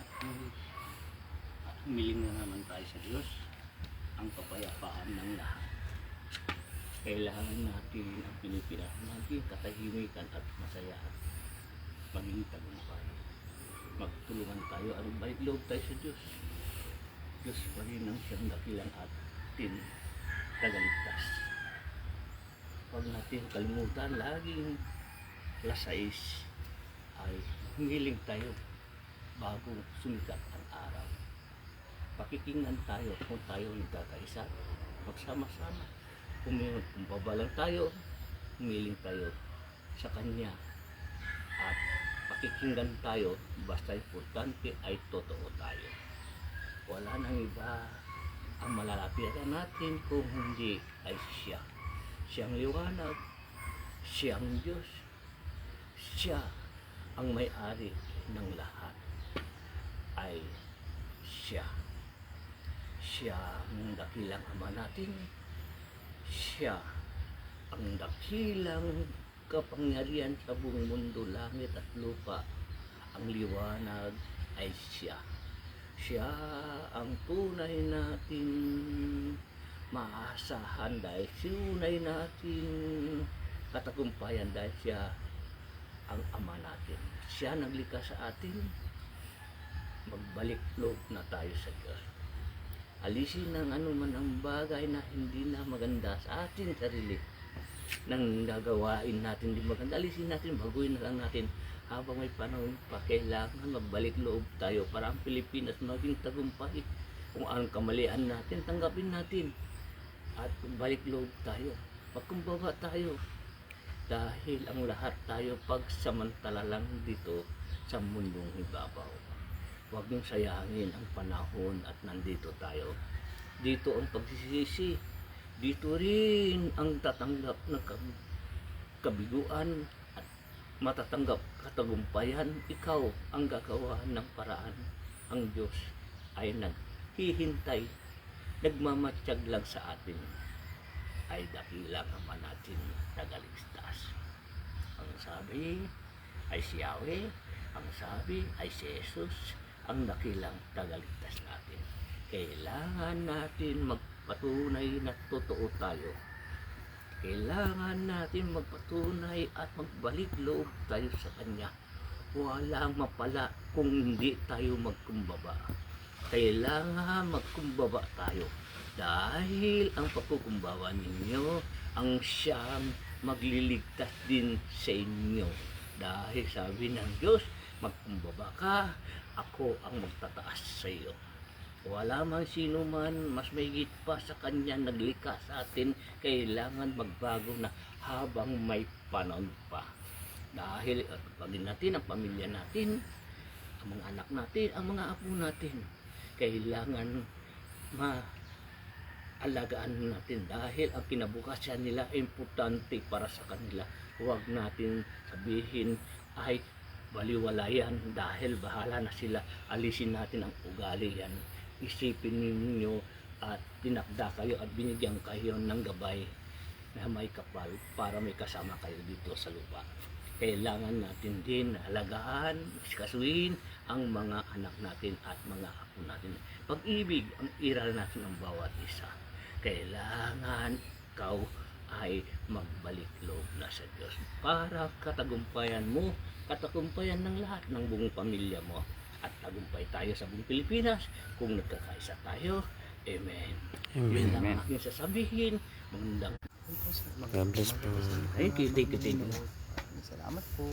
At humiling na naman tayo sa Diyos ang kapayapaan ng lahat. Kailangan natin ang Pilipinas natin katahimikan at masayaan. Maging tagumpay. Magtulungan tayo at balik loob tayo sa Diyos. Diyos pa rin ang siyang dakilang atin tagaligtas. Huwag natin kalimutan laging alas 6 ay humiling tayo bago sumikat ang araw. Pakikinggan tayo kung tayo nagkakaisa, magsama-sama. Kung, may- kung baba lang tayo, humiling tayo sa Kanya. At pakikinggan tayo, basta importante ay totoo tayo. Wala nang iba ang malalapitan natin kung hindi ay siya. Siyang liwanag, siyang Diyos, siya ang may-ari ng lahat ay siya. Siya ang dakilang ama natin. Siya ang dakilang kapangyarihan sa buong mundo, langit at lupa. Ang liwanag ay siya. Siya ang tunay natin maasahan dahil tunay natin katagumpayan dahil siya ang ama natin. Siya naglikha sa atin, magbalik loob na tayo sa Diyos. Alisin ang anuman ang bagay na hindi na maganda sa ating sarili nang gagawain natin di maganda. Alisin natin, baguhin na lang natin habang may panahon pa kailangan magbalik loob tayo para ang Pilipinas maging tagumpay. Kung anong kamalian natin, tanggapin natin at balik loob tayo. Pagkumbaba tayo, dahil ang lahat tayo pagsamantala lang dito sa mundong ibabaw. Huwag niyong sayangin ang panahon at nandito tayo. Dito ang pagsisisi. Dito rin ang tatanggap ng kab- kabiguan at matatanggap katagumpayan. Ikaw ang gagawa ng paraan. Ang Diyos ay naghihintay, nagmamatsyag lang sa atin ay dakilang ama natin tagaligtas. Ang sabi ay si Yahweh, ang sabi ay si Jesus, ang dakilang tagaligtas natin. Kailangan natin magpatunay na totoo tayo. Kailangan natin magpatunay at magbalik loob tayo sa Kanya. Walang mapala kung hindi tayo magkumbaba. Kailangan magkumbaba tayo dahil ang pagkukumbawa ninyo ang siyang magliligtas din sa inyo. Dahil sabi ng Diyos, magkumbaba ka, ako ang magtataas sa iyo. Wala man sino man mas mahigit pa sa kanya naglikha sa atin, kailangan magbago na habang may panahon pa. Dahil pagin natin, ang pamilya natin, ang mga anak natin, ang mga apo natin, kailangan ma alagaan natin dahil ang kinabukasan nila importante para sa kanila. Huwag natin sabihin ay baliwalayan dahil bahala na sila. Alisin natin ang ugali yan. Isipin ninyo at tinakda kayo at binigyan kayo ng gabay na may kapal para may kasama kayo dito sa lupa. Kailangan natin din alagaan, kasuin ang mga anak natin at mga apo natin. Pag-ibig ang iral natin ng bawat isa. Kailangan ikaw ay magbalik sa Diyos para katagumpayan mo, katagumpayan ng lahat ng buong pamilya mo at tagumpay tayo sa buong Pilipinas kung nagkakaisa tayo. Amen. Yun lang Amen. ang aking sasabihin. Magandang God bless po. Thank you, thank you, thank you. Salamat po.